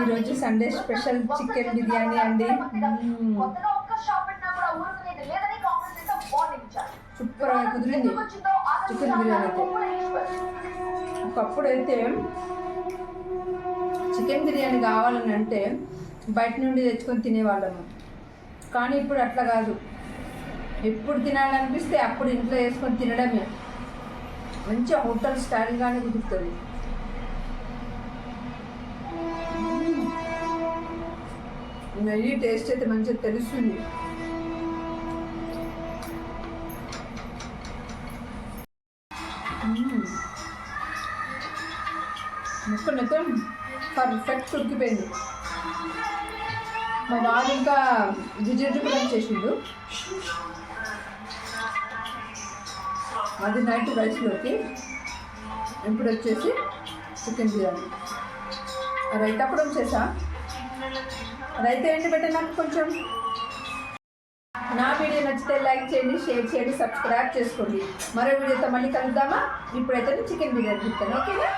ఈరోజు Sunday special chicken biryani అండి. మ్మ్. కొత్తగా ఒక్క షాప్ పెట్టినా కూడా ఊరుకునేది లేదని కాంగ్రెస్ నేత వార్నింగ్ ఇచ్చారు. సూపర్గా కుదిరింది. చికెన్ బిర్యానీ. ఒకప్పుడు అయితే. చికెన్ బిర్యానీ కావాలని అంటే బయట నుండి తెచ్చుకొని తినేవాళ్ళము. కానీ ఇప్పుడు అట్లా కాదు. ఎప్పుడు తినాలనిపిస్తే అప్పుడు ఇంట్లో వేసుకొని తినడమే. మంచిగా హోటల్ స్టైల్గానే కుదురుతుంది. నెయ్యి టేస్ట్ అయితే మంచిగా తెలుస్తుంది. ముక్క ముక్కనైతే పర్ఫెక్ట్ ఉడికిపోయింది. మా వాడు ఇంకా జిజిడ్డు కూడా చేసిండు. అది నైట్ రైస్లోకి ఇప్పుడు వచ్చేసి చికెన్ బిర్యానీ. రైట్ అప్పుడు చేసా రైతే ఏంటి పెట్టే నాకు కొంచెం నా వీడియో నచ్చితే లైక్ చేయండి షేర్ చేయండి సబ్స్క్రైబ్ చేసుకోండి. మరో వీడియోతో మళ్ళీ కలుద్దామా? ఇప్పుడైతే చికెన్ బిర్యానీ చెప్తాను ఓకేనా?